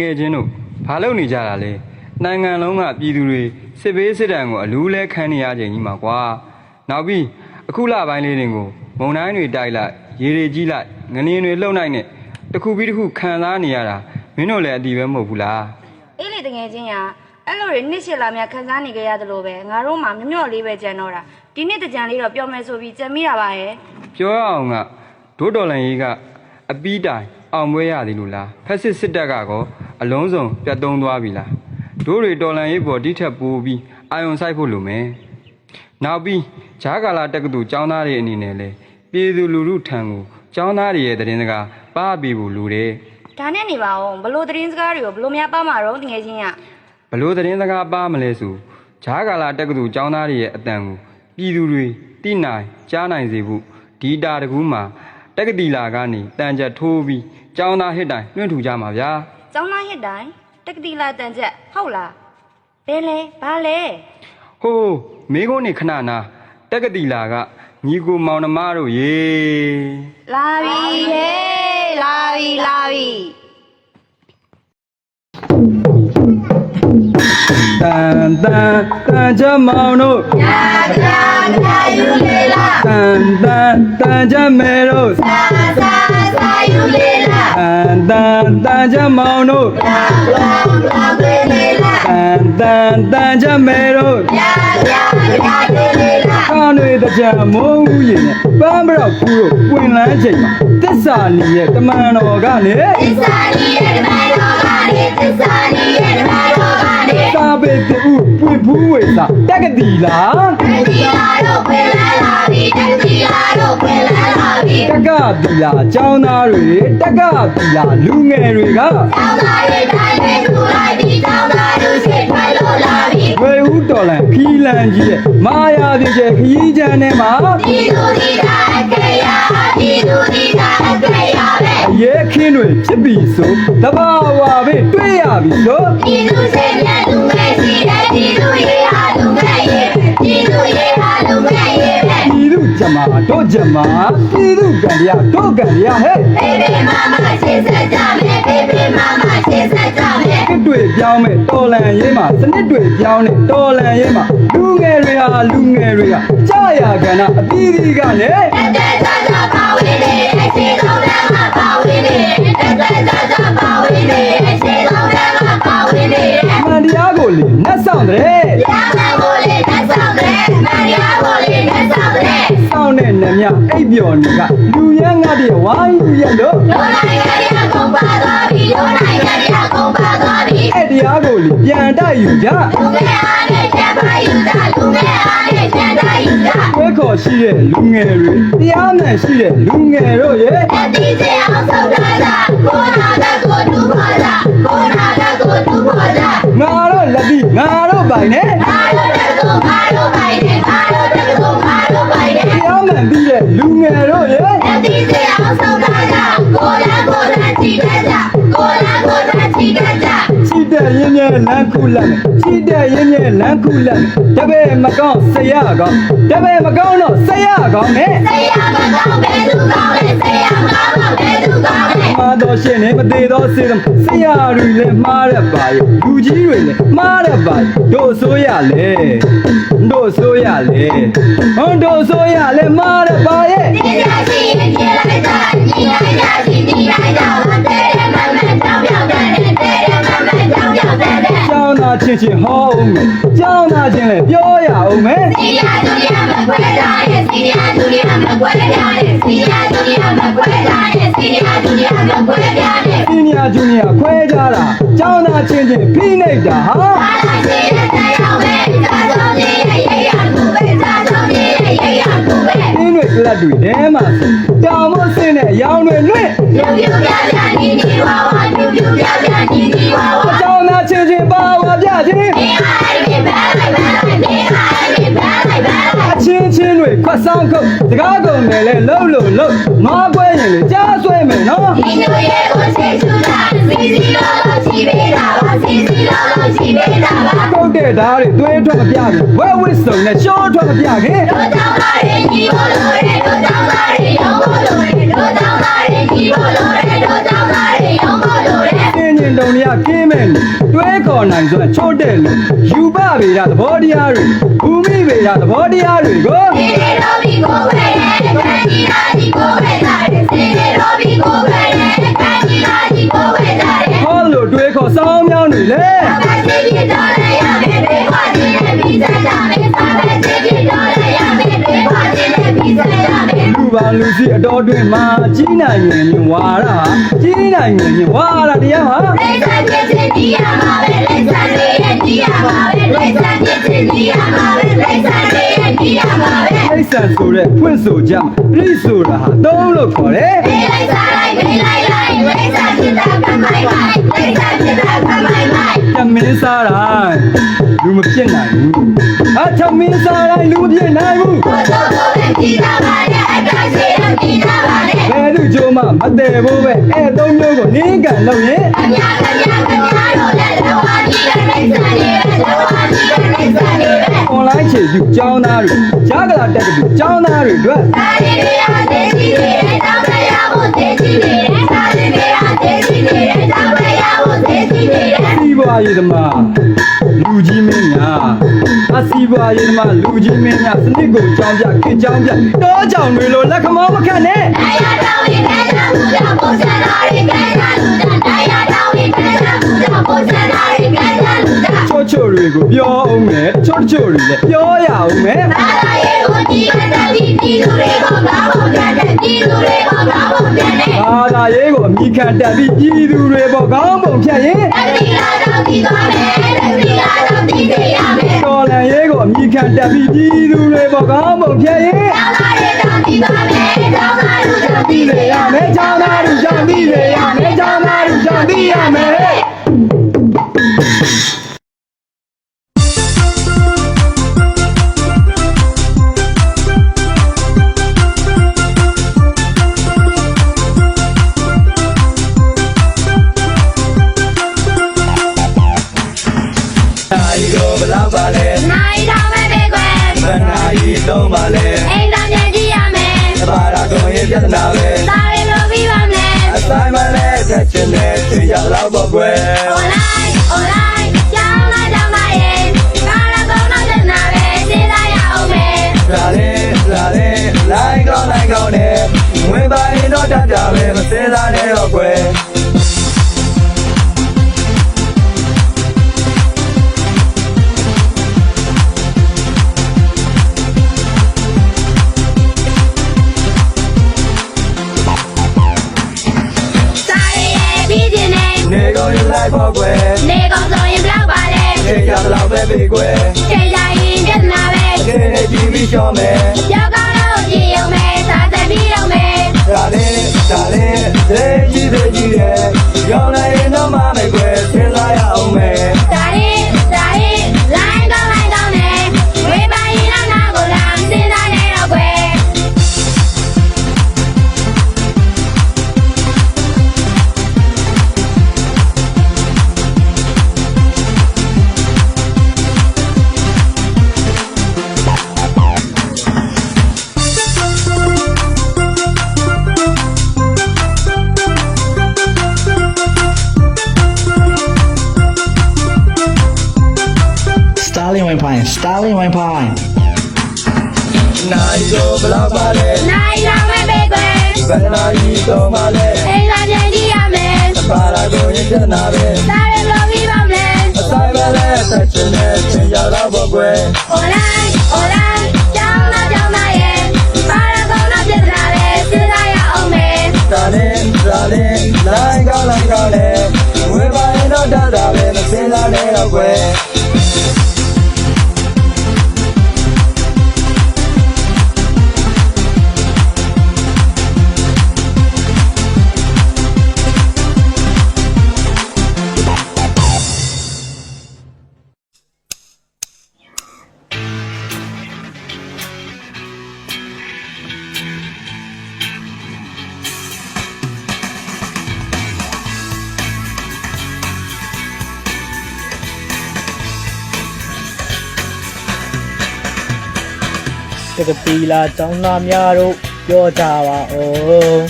ငယ်ချင်းတို့ဘာလုပ်နေကြတာလဲနိုင်ငံလုံးကပြည်သူတွေစစ်ဘေးစစ်တမ်းကိုအလူးလဲခံနေရချိန်ကြီးမှာကွာနောက်ပြီးအခုလပိုင်းလေးတွေကိုမုံတိုင်းတွေတိုက်လိုက်ရေတွေကြီးလိုက်ငလင်းတွေလှုပ်လိုက်နဲ့တစ်ခုပြီးတစ်ခုခံစားနေရတာမင်းတို့လည်းအတီးပဲမဟုတ်ဘူးလားအေးလေတကယ်ချင်းရအဲ့လိုတွေနှစ်ရှစ်လာများခန်းစားနေကြရတယ်လို့ပဲငါတို့မှမျော့မျော့လေးပဲကြံတော့တာဒီနေ့တကြံလေးတော့ပြောမယ်ဆိုပြီးကြံမိတာပါရဲ့ပြောရအောင်ကဒိုးတော်လန်ကြီးကအပီးတိုင်အောင်ပွဲရသည်လို့လားဖက်စစ်စစ်တပ်ကကော အလုံးစုံပြတ်သုံးသွားပြီလားဒိုးတွေတော်လန်ကြီးပေါ်တိထက်ပိုးပြီးအာယုံဆိုင်ဖို့လိုမယ်နောက်ပြီးဂျားကာလာတက္ကသိုလ်ကျောင်းသားတွေအနေနဲ့လဲပြည်သူလူထုထံကိုကျောင်းသားတွေရဲ့သတင်းစကားပါပေးဖို့လိုတယ်ဒါနဲ့နေပါအောင်ဘလို့သတင်းစကားတွေကိုဘလို့များပါမှာတော့တကယ်ချင်းရဘလို့သတင်းစကားပါမလဲဆိုဂျားကာလာတက္ကသိုလ်ကျောင်းသားတွေရဲ့အတန်ကိုပြည်သူတွေသိနိုင်ကြားနိုင်စေဖို့ဒီတာတကူးမှာတက္ကတိလာကနေတန်ချက်ထိုးပြီးကျောင်းသားဟစ်တိုင်လွှင့်ထူကြမှာဗျာ ကျောင်းသားဟစ်တိုင်းတက္ကတိလာတန်ချက်ဟုတ်လားဘယ်လဲဘာလဲဟိုးမိကုန်းနေခဏနာတက္ကတိလာကညီကိုမောင်နှမတို့ရေလာပြီဟေးလာပြီလာပြီတန် တန်တန်ချက်မောင်တို့ညာညာညာယူလေလာတန်တန်တန်ချက်မဲတို့စာစာစာယူလေလာတန်တန်တန်ချက်မောင်တို့လောင်လောင်လောင်လေလာတန်တန်တန်ချက်မဲတို့ညာညာညာလေလာကာတွေတကြံမိုးဦးရင်နဲ့ပန်းပရောက်ဖူးတို့ပွင့်လန်းချိန်မှာတစ္ဆာနီရဲ့တမန်တော်ကနေသစ္စာနီရဲ့ဓမ္မတော်ကနေ င့်ဖူးဝေစာတက္ကတိလာတတိလာတို့ဖွင့်လာလာပြီတတိလာတို့ဖွင့်လာလာပြီတက္ကတိလာចောင်းသားတွေတက္ကတိလာလူငယ်တွေကတောင်းသားရဲ့တိုင်းနဲ့ထူလိုက်ပြီတောင်းသားတို့ရှိထွယ်လို့လာပြီဝေဦးတော်လန်ခီးလန်ကြီးရဲ့မာယာပြည့်ကျခီးချမ်းထဲမှာဒီလူဒီတာအကေရဒီလူဒီတာအကေရပဲအရေးခင်းတွေဖြစ်ပြီဆိုတဘာဝပဲတွေ့ရပြီဆိုဒီလူစင်မြတ်လူမဲ့စီတဲ့ဒီလူရဲ့ မှာတို့ကြမှာပြည်သူကံတရားတို့ကံတရားဟဲ့ဘေဘေမမရှင်းစကြမယ်ဘေဘေမမရှင်းစကြမယ်ကစ်တွေပြောင်းမဲ့တော်လန်ရေးမှာစနစ်တွေပြောင်းနေတော်လန်ရေးမှာလူငယ်တွေဟာလူငယ်တွေကကြာရကဏအသီးသီးကလည်းတက်တက်ကြကြပါဝင်နေအရှိတော်တန်းမှာပါဝင်နေတက်တက်ကြကြပါဝင်နေအရှိတော်တန်းမှာပါဝင်နေမှန်တရားကိုလေနှက်ဆောင်တဲ့ရာမကိုလေးနဲ့ဆောင်တယ်မရိယာကိုလေးနဲ့ဆောင်တယ်ဆောင် တဲ့နမြအိပ်ပျော်နေကလူရန်ငါတဲ့ဝိုင်းလူရလို့လူနိုင်ငံရကုန်ပါသွားပြီလူနိုင်ငံရကုန်ပါသွားပြီအဲ့တရားကိုလေပြန်တိုက်ယူကြလူငယ်အားနဲ့ကျန်ပါယူတာလူငယ်အားနဲ့ကျန်တာယူတာဝဲခေါ်ရှိတဲ့လူငယ်တွေတရားမှန်ရှိတဲ့လူငယ်တို့ရဲ့တတိစအောင်ဆုံးတာကိုနာတကိုတူပါလားကိုနာတကိုတူပါလားငါတို့လက်ပြီးငါတို့ပိုင်နဲ့ငါတို့တကူငါတို့ပိုင်တ မှန်ပြီးတဲ့လူငယ်တို့ရဲ့အသီးတရားဆောင်တာကြကိုလာကိုလာကြည့်တတ်ကြကိုလာကိုလာကြည့်တတ်ကြချစ်တဲ့ရင်းရဲ့လမ်းခုလက်ချစ်တဲ့ရင်းရဲ့လမ်းခုလက်တပည့်မကောင်းဆရာကောင်းတပည့်မကောင်းတော့ဆရာကောင်းနဲ့ဆရာမကောင်းဘယ်သူကောင်းလဲဆရာ မကောင်းတော့ဘယ်သူကောင်းလဲမာတော်ရှင်နေမသေးတော့စေ them ဆရာတွေလည်းမှားရပါရဲ့လူကြီးတွေလည်းမှားရပါရဲ့တို့ဆိုရလေတို့ဆိုရလေဟွန်းတို့ဆိုရလေမှားရပါရဲ့ဒီရရှိရင်ပြလိုက်တာညီလိုက်တာရှိညီလိုက်တာမတဲ့မမတောင်းပြောင်းတဲ့တဲ့မမတောင်းပြောင်းတဲ့ကျောင်းသားချင်းချင်းဟောအောင်မယ်ကျောင်းသားချင်းလည်းပြောရအောင်မယ်စီယာဒူရီယာမကွဲတာရဲ့စီယာဒူရီယာမကွဲတာရဲ့စီယာဒူရီယာမကွဲ တာရဲ့စီယာဒူရီယာမကွဲတာရဲ့ပညာဂျူနီယာခွဲကြတာကျောင်းသားချင်းချင်းဖိနှိပ်တာဟာအားလိုက်စီတဲ့တရားပဲသာဆုံးနေရဲ့ရရကူပဲသာဆုံးနေရဲ့ရရကူပဲအင်းတွေကလတ်တွေထဲမှာဆိုတောင်မဆင်းတဲ့အယောင်တွေလွင့်ပြူပြူပြပြနီနီဝါဝါပြူပြူပြပြနီနီဝါဝါကျောင်းသားချင်းချင်းပါဝါပြချင်း တွေခွတ်ဆောင်ခုတ်စကားကုန်တယ်လေလှုပ်လို့လှုပ်ငါပွဲရင်လေကြားဆွဲမယ်နော်ဒီလိုရဲ့ကိုချစ်ချူတာစီစီလောလောချီပေးတာပါစီစီလောလောချီပေးတာပါကုတ်တဲ့ဓာတ်တွေသွေးထွက်မပြခင်ဝဲဝစ်စုံနဲ့ရှောထွက်မပြခင်တို့တောင်းလာတဲ့ညီဘလို့ရဲတို့တောင်းလာတဲ့ရောင်းဘလို့ရဲတို့တောင်းလာတဲ့ညီဘလို့ အင်းရင်တုံတွေကကင်းမဲ့လူတွဲခေါ်နိုင်ဆိုချိုးတဲ့လူယူပဗေဒသဘောတရားတွေဘူမိဗေဒသဘောတရားတွေကိုဒီနေ့တော့ဒီကိုပဲရဲခန်းကြီးလာဒီကိုပဲလာတဲ့ဒီနေ့တော့ဒီကို ပါလူစီအတော်တွင်မှာကြီးနိုင်ရင်ညဝါရကြီးနိုင်ရင်ညဝါရတရားဟာလိမ့်စားပြည့်ချင်းဒီရမှာပဲလိမ့်စားတွေရဲ့ဒီရမှာပဲလိမ့်စားပြည့်ချင်းဒီရမှာပဲလိမ့်စားတွေရဲ့ဒီရမှာပဲအိဆန်ဆိုတဲ့ဖွင့်ဆိုကြမှာပြိဆိုတာဟာသုံးလို့ခေါ်တယ်ဘေးလိုက်စားလိုက်ဘေးလိုက်လိုက်လိမ့်စားပြည့်တာကမိုင်မိုင်လိမ့်စားပြည့်တာက မိုင်မိုင်တမင်းစားတိုင်းလူမဖြစ်နိုင်ဘူးအထမင်းစားတိုင်းလူမဖြစ်နိုင်ဘူးဘို့တော့ပဲဒီတာပါနဲ့အတားရှိတဲ့ဒီတာပါနဲ့ဘယ်သူကြိုးမှမတည်ဘူးပဲအဲ့သုံးမျိုးကိုနင်းကန်လို့ရင်အများကများကများတော့လည်းလောကကြီးရဲ့လိမ့်စားတွေပဲလောကကြီးရဲ့လိမ့်စားတွေပဲအွန်လိုင်းခြေပြုကျောင်းသားတွေဂျာကလာတက်ကတူကျောင်းသားတွေအတွက်ဒါရီတွေအားသိရှိနေတဲ့တောင်းပရဖို့သိရှိနေတဲ့ဒါရီတွေအားသိရှိ နေတဲ့တောင်းပရဖို့သိရှိနေတဲ့စီးပွားရေးသမားလူကြီးမင်းများအစီးပွားရေးသမားလူကြီးမင်းများစနစ်ကိုကြောင်းပြခင်ကြောင်းပြတောကြောင်တွေလိုလက်ခမောင်းမခတ်နဲ့တရားတော်ရင်ကဲတာမှုကြောင့်ပုံစံတော်ရင်ကဲတာလူတာတရားတော်ရင်ကဲတာမှုကြောင့်ပုံစံတော်ရင်ကဲတာလူတာချို့ချို့တွေကိုပြောအောင်မယ်ချို့ချို့တွေလည်းပြောရအောင်မယ် ဘာသာရေးကိုကြည့်ရတဲ့ဒီပြည်သူတွေကိုကောင်းဖို့ပြန်တဲ့ပြည်သူတွေကိုကောင်းဖို့ပြန်တဲ့ဘာသာရေးကိုအမိခံတက်ပြီးပြည်သူတွေပေါ်ကောင်းပုံဖြတ်ရင်အတိလာတော့ဒီသွားမယ်အတိလာတော့ဒီနေရမယ်တော်လန်ရေးကိုအမိခံတက်ပြီးပြည်သူတွေပေါ်ကောင်းပုံဖြတ်ရင်တောင်းလာတဲ့တော့ဒီသွားမယ်တောင်းလာလို့တော့ဒီပြီးနေလေရရမမယ်ယ်ချောင်းသားတို့ကြောင့်ပြီးလေရမယ်ချောင်းသားတို့ကြောင့်ပြီးရမယ် ပြီးရှော့မယ်ကြောက်ကောင်းလို့ကြည့်ရုံပဲစားသက်ပြီးရုံပဲဒါလေးဒါလေးသေကြီးသေကြီးရဲ့ရောင်းလိုက်ရင်တော့မမယ်ကွယ် Wi-Fi Starlink Wi-Fi နိုင်ကိုဘလောက်ပါလဲနိုင်လာမဲ့ဘေကွယ်ဘယ်နာကြီးတော့ပါလဲအိမ်လာပြန်ကြည့်ရမယ်ပါလာကိုရင်ပြနာပဲစားရလို့ပြီးပါမယ်အဆိုင်ပဲလဲဆက်ချင်တဲ့ချင်ရတော့ပေါ့ကွယ် online online ကြောင်းတော့ကြောင်းသားရဲ့ပါရကောင်းတော့ပြဿနာလေစဉ်းစားရအောင်မယ်ဒါလေးဒါလေးလိုက်ကောင်းလိုက်ကောင်းလေဝေပါရင်တော့တတ်တာပဲမစင်စားနဲ့တော့ကွယ် တကပီလာတောင်းလာများတို့ပြောကြပါဦး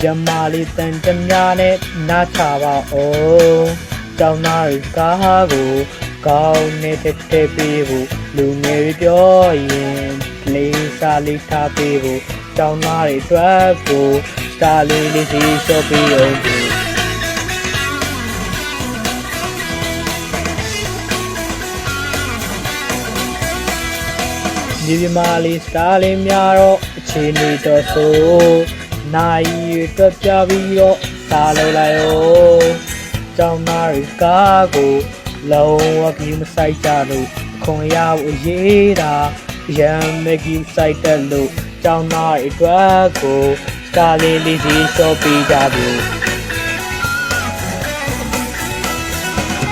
ဂျမာလီတန်တများနဲ့နားချပါဦးတောင်းနာရီကားကိုကောင်းနဲ့တက်တက်ပေးဖို့လူငယ်တွေပြောရင်လေးစားလေးထားပေးဖို့တောင်းနာရီအတွက်ကိုစားလေးလေးစီရှော့ပေးအောင် ဒီဒီပြမာလေးစတားလေးများတော့အခြေအနေတော့ဆိုနိုင်ရီအတွက်ပြပြီးတော့စားလို့လိုက်ရောကျောင်းသားတွေကားကိုလုံးဝကြီးမဆိုင်ကြလို့ခွန်ရဖို့ရေးတာရမ်းမကြီးဆိုင်တက်လို့ကျောင်းသားတွေအတွက်ကိုစတားလေးလေးစီရှော့ပေးကြပြီ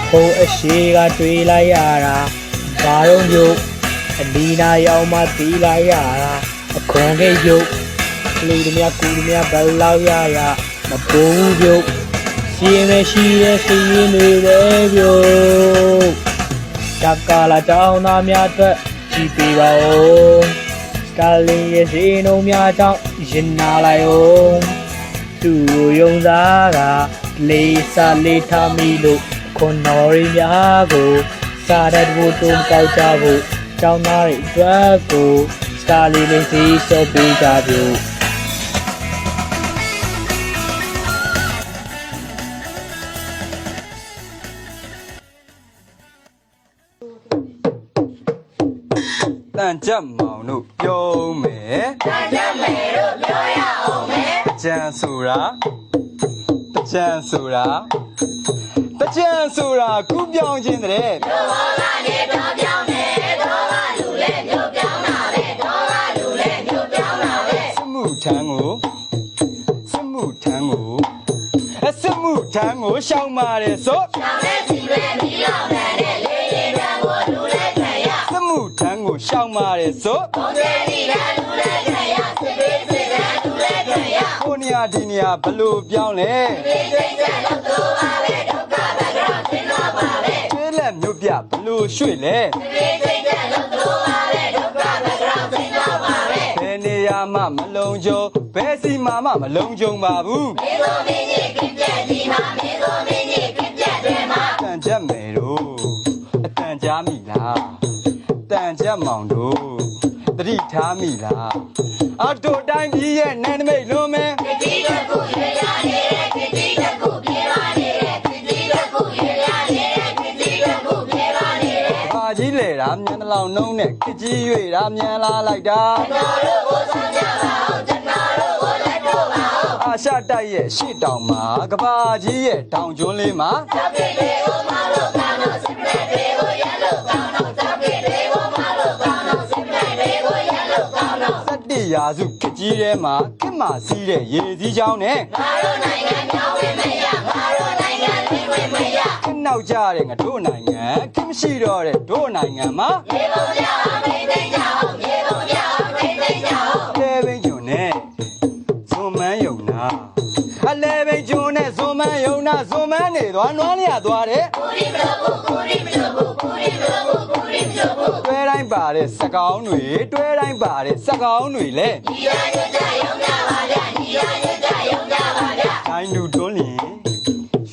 ဟိုအရှိကတွေးလိုက်ရတာဘာတော့မျိုး အဒီနာရောက်မှတီးလိုက်ရတာအခွန်ကိတ်ရုပ်လူတို့များကူတို့များဘယ်လောက်ရရမပိုးဘူးပြုတ်ရှိရင်မရှိတဲ့စီရင်တွေပဲပြုတ်တက္ကလာတောင်းသားများအတွက်ကြည်ပေးပါဦးစတာလင်ရဲ့စီနှုံများကြောင့်ရင်နာလိုက်ဦးသူ့ကိုယုံစားကလေးစားလေးထားမိလို့ခွန်တော်ရီများကိုစားတဲ့ဘုတုံကောက်ကြဖို့ ကျောင်းသားတွေအတွက်ကိုစတာလီလေးစီရှော့ပေးကြပြုတန်ကြက်မောင်တို့ပြောမယ်တန်ကြက်မယ်တို့ပြောရအောင်မယ်ကြံဆိုတာကြံဆိုတာကြံဆိုတာကုပြောင်းခြင်းတဲ့တို့ဘောကနေတော့ ကိုရှောင်းပါတယ်ဆိုစမှုထမ်းကိုရှောင်းပါတယ်ဆိုဘုံတယ်ဒီကလူလဲခံရစစ်ပေးစစ်ကလူလဲခံရကိုနေရာဒီနေရာဘလို့ပြောင်းလဲဒီစိတ်ချက်လို့တော့ပါပဲဒုက္ခဘက်ကတော့သင်တော့ပါပဲကျွေးလက်မြို့ပြဘလို့ရွှေ့လဲဒီစိတ်ချက်လို့တော့ ရာမှမလုံးကြုံဘယ်စီမှမမလုံးကြုံပါဘူးမင်းတို့မင်းကြီးပြပြဒီမှာမင်းတို့မင်းကြီးပြပြတယ်မှာတန်ကြက်မယ်တို့အတန်ကြားမိလားတန်ကြက်မောင်တို့တတိထားမိလားအတို့တိုင်းပြည်ရဲ့နန်းနမိတ်လွန်မဲခတိတခုရရနေတဲ့ခတိတခုပြေပါနေတဲ့ခတိတခုရရနေတဲ့ခတိတခုပြေပါနေတဲ့ဘာကြီးလေတာမြန်တလောင်နှုံးနဲ့ခကြီး၍တာမြန်လာလိုက်တာတော်တို့ အောင်အာရှတိုက်ရဲ့ရှေ့တောင်မှာကဘာကြီးရဲ့တောင်ကျွန်းလေးမှာစက်တိရာစုခကြီးထဲမှာခက်မာစီးတဲ့ရေစည်းချောင်းနဲ့ငါတို့နိုင်ငံပြောင်းဝင်မရငါတို့နိုင်ငံဝင်ဝင်မရခက်နောက်ကြတဲ့ငါတို့နိုင်ငံခက်မရှိတော့တဲ့တို့နိုင်ငံမှာရေပုံရ မန်းနေသွားနွားလျာသွားတဲ့ကိုရီမလို့ဘူးကိုရီမလို့ဘူးကိုရီမလို့ဘူးကိုရီမလို့ဘူးတွဲတိုင်းပါတဲ့စကောင်းတွေတွဲတိုင်းပါတဲ့စကောင်းတွေလဲတိုင်းလူတွန်းလျင်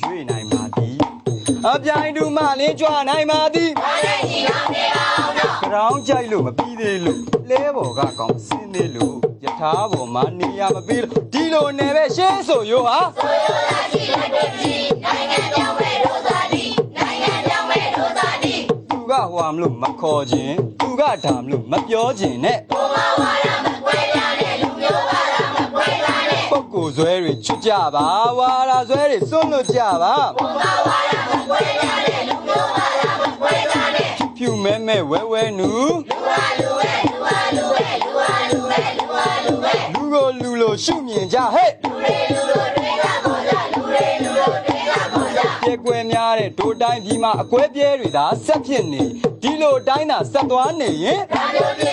ရွေနိုင်ပါသည်အပြိုင်တူမလင်းကြွနိုင်ပါသည်ဘာလဲညီကောင်းနေပါအောင်တော့ တောင်ကြိုက်လို့မပြီးသေးလို့လဲဘော်ကကောင်းစင်းသေးလို့ယထာဘော်မှာနေရမပြီးလို့ဒီလိုနယ်ပဲရှင်းဆိုရိုးဟာသူကဟွာမလို့မခေါ်ခြင်းသူကဒါမလို့မပြောခြင်းနဲ့ပုဂ္ဂိုလ်ဇွဲတွေချွတ်ကြပါဝါရာဇွဲတွေစွန့်လွတ်ကြပါဖြူမဲမဲ ဝဲဝဲနူလူကိုလူလိုရှုမြင်ကြဟဲ့ပြေကွယ်များတဲ့ဒိုတိုင်းဒီမှာအကွဲပြဲတွေသာဆက်ဖြစ်နေဒီလိုတိုင်းသာဆက်သွားနေရင်ဒီလိုတွေ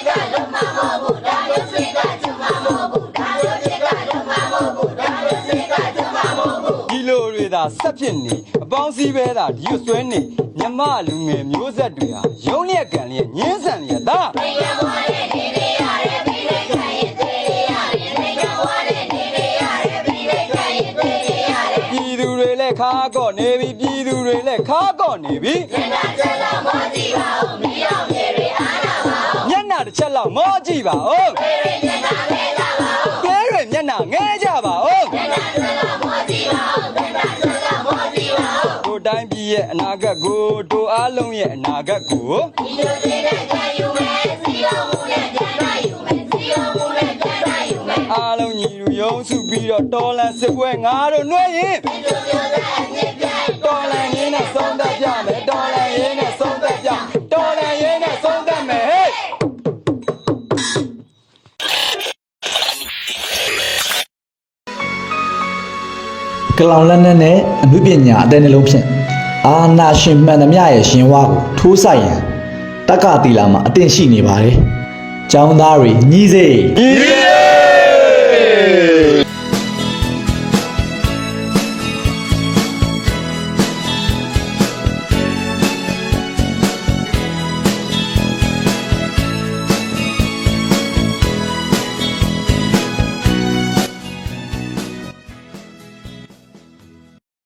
သာဆက်ဖြစ်နေအပေါင်းစည်းပဲသာဒီလိုဆွဲနေမြမလူငယ်မျိုးဆက်တွေဟာရုံးလျက်ကန်လျက်ညင်းဆန်လျက်သာပြည်သူတွေလည်းခါကော့နေပြီပြည်သူတွေလည်းခါကော့နေပြီမျက်နှာတစ်ချက်လောက်မောကြည့်ပါဦး တို့တိုင်းပြည်ရဲ့အနာဂတ်ကိုတို့အားလုံးရဲ့အနာဂတ်ကိုအားလုံးညီလူယုံစုပြီးတော့တော်လန်စစ်ပွဲငါတို့နှွဲရင်တော်လန်ရင်းနဲ့ဆုံးသက်ကြမယ်တော်လန်ရင်းနဲ့ဆုံးသက်ကြတော်လန်ရင်းနဲ့ဆုံးသက်မယ်ဟဲ့ကလောင်လက်နက်နဲ့အမှုပညာအတဲ့နှလုံးဖြင့် အာနာရှင်မှန်သမျှရဲ့ရှင်ဝါကိုထိုးဆိုင်ရန်တက္ကသီလာမှာအသင်ရှိနေပါတယ်။ကျောင်းသားတွေညီစေညီ